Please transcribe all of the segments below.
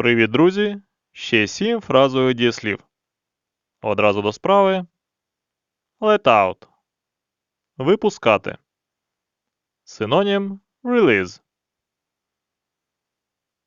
Привіт, друзі! Ще сім фразових дієслів. Одразу до справи. Let out. Випускати. Синонім release.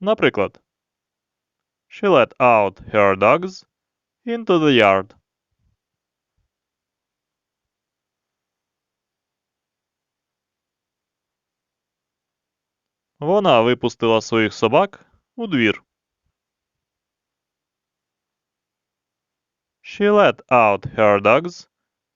Наприклад. She let out her dogs into the yard. Вона випустила своїх собак у двір. She let out her dogs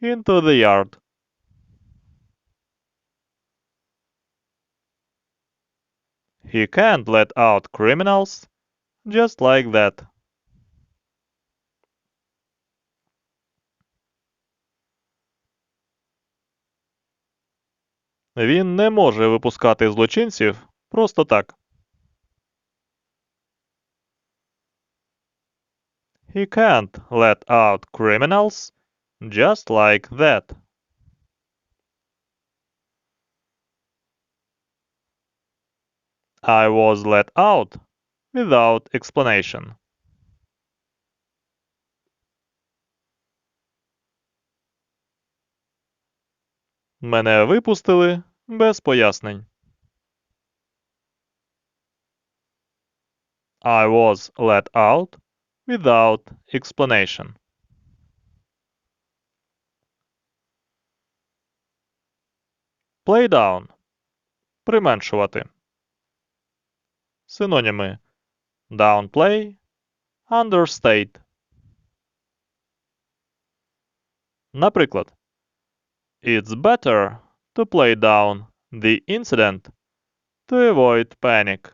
into the yard. He can't let out criminals just like that. Він не може випускати злочинців просто так. He can't let out criminals just like that. I was let out without explanation. Мене випустили без пояснень. I was let out without explanation. Play down. Применшувати. Синоніми downplay, understate. Наприклад, It's better to play down the incident to avoid panic.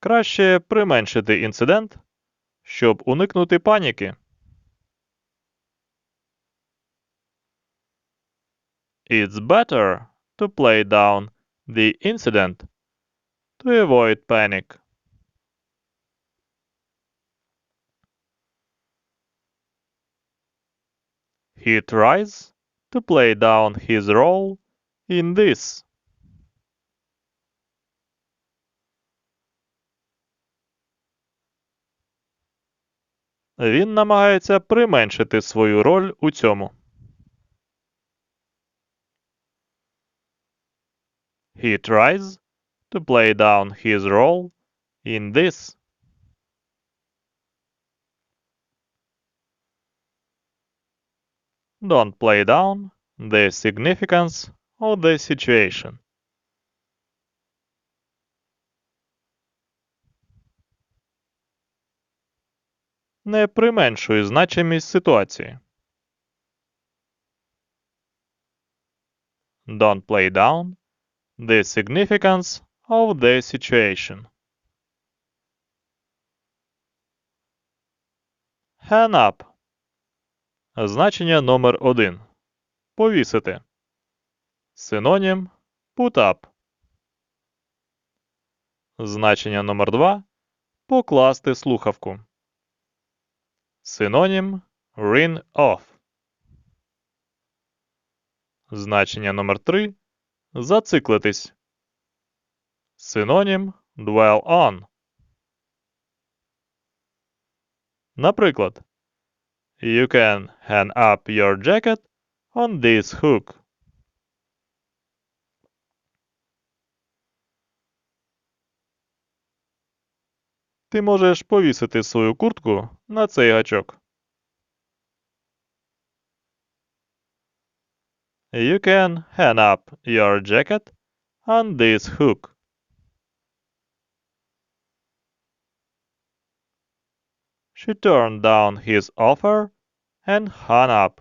Краще применшити інцидент, щоб уникнути паніки. It's better to play down the incident to avoid panic. He tries to play down his role in this. Він намагається применшити свою роль у цьому. He tries to play down his role in this. Don't play down the significance of the situation. Не применшуй значимість ситуації. Don't play down the significance of the situation. Hang up. Значення номер один. Повісити. Синонім put up. Значення номер два. Покласти слухавку. Синонім ring off. Значення номер 3 зациклитись. Синонім dwell on. Наприклад, You can hang up your jacket on this hook. Ти можеш повісити свою куртку на цей гачок. You can hang up your jacket on this hook. She turned down his offer and hung up.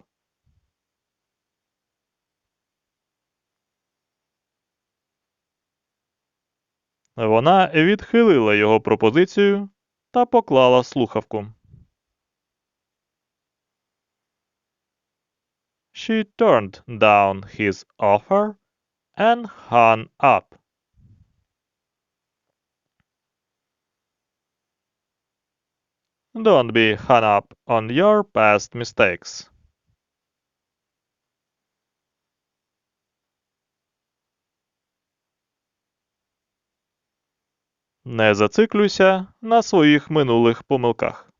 Вона відхилила його пропозицію та поклала слухавку. She turned down his offer and hung up. Don't be hung up on your past mistakes. Не зациклюйся на своїх минулих помилках.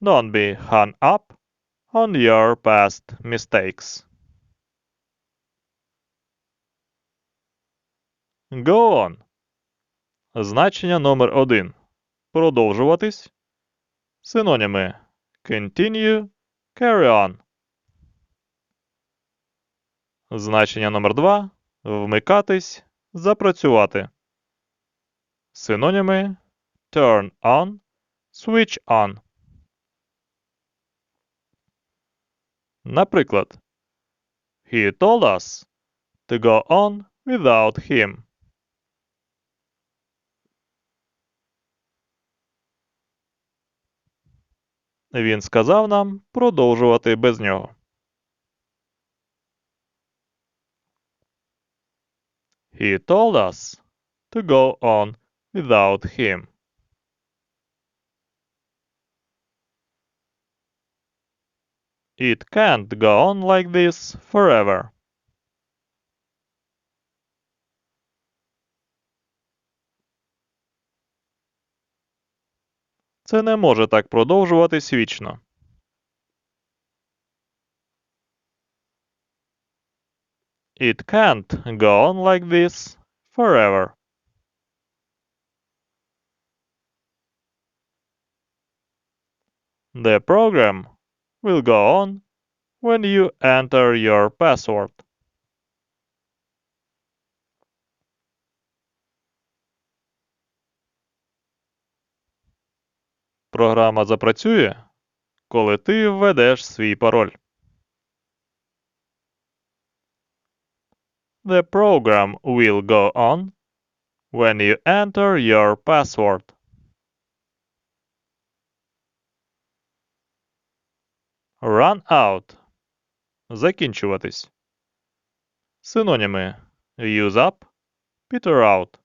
Don't be hung up on your past mistakes. Go on. Значення номер один. Продовжуватись. Синоніми continue, carry on. Значення номер два. Вмикатись, запрацювати. Синоніми turn on, switch on. Наприклад, He told us to go on without him. Він сказав нам продовжувати без нього. He told us to go on without him. It can't go on like this forever. Це не може так продовжуватись вічно. It can't go on like this forever. The program will go on when you enter your password. Програма запрацює, коли ти введеш свій пароль. The program will go on when you enter your password. Run out. Закінчуватись. Синоніми use up, peter out.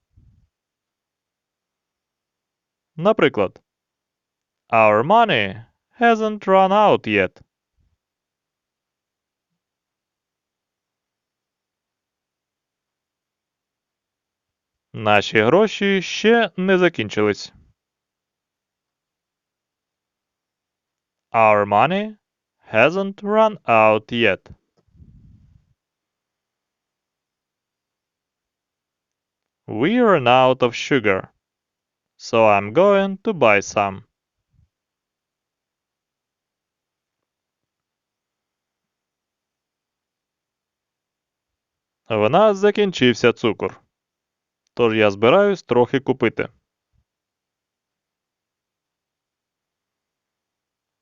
Наприклад, Our money hasn't run out yet. Наші гроші ще не закінчились. Our money hasn't run out yet. We ran out of sugar, so I'm going to buy some. В нас закінчився цукор. Тож я збираюсь трохи купити.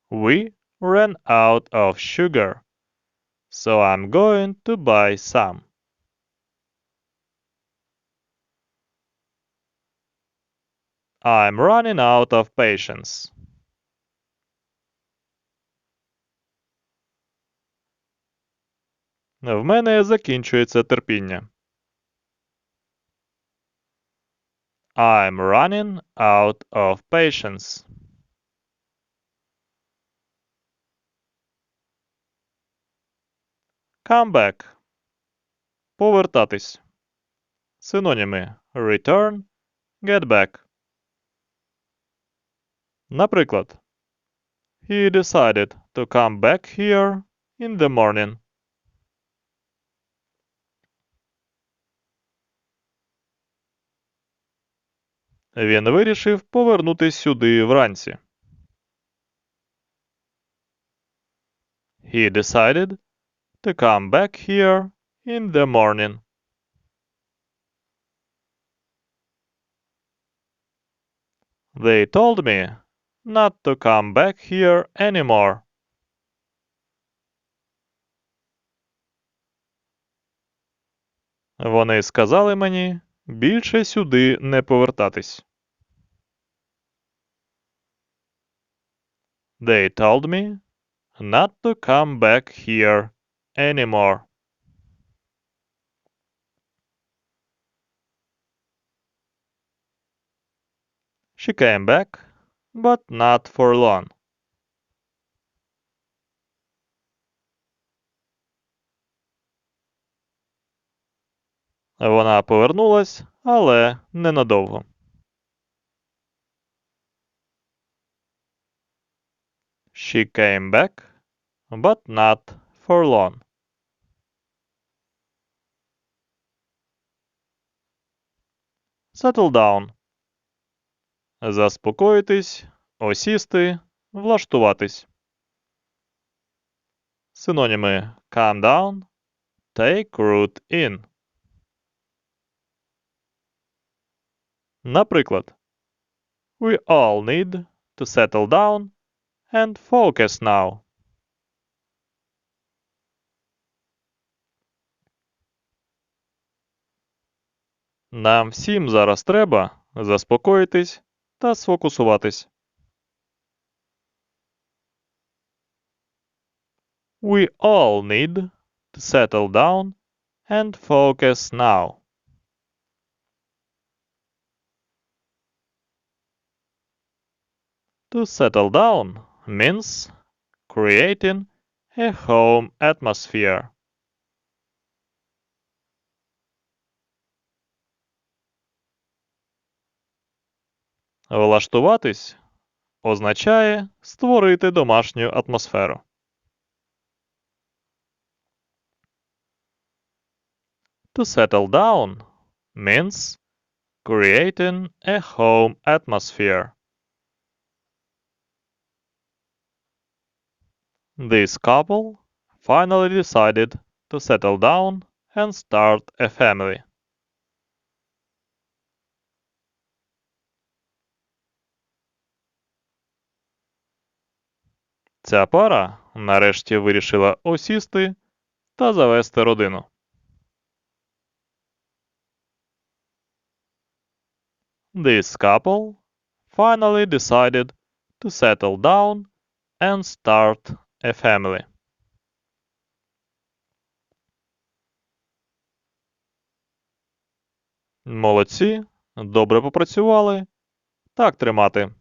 We ran out of sugar, so I'm going to buy some. I'm running out of patience. В мене закінчується терпіння. I'm running out of patience. Come back. Повертатись. Синоніми return, get back. Наприклад, He decided to come back here in the morning. Він вирішив повернутись сюди вранці. He decided to come back here in the morning. They told me not to come back here anymore. Вони сказали мені більше сюди не повертатись. They told me not to come back here anymore. She came back, but not for long. Вона повернулась, але ненадовго. She came back, but not for long. Settle down. Заспокоїтись, осісти, влаштуватись. Синоніми calm down, take root in. Наприклад, We all need to settle down and focus now. Нам всім зараз треба заспокоїтись та сфокусуватись. We all need to settle down and focus now. To settle down means creating a home atmosphere. Влаштуватись означає створити домашню атмосферу. To settle down means creating a home atmosphere. This couple finally decided to settle down and start a family. Ця пара нарешті вирішила осісти та завести родину. This couple finally decided to settle down and start a family. Молодці, добре попрацювали. Так тримати.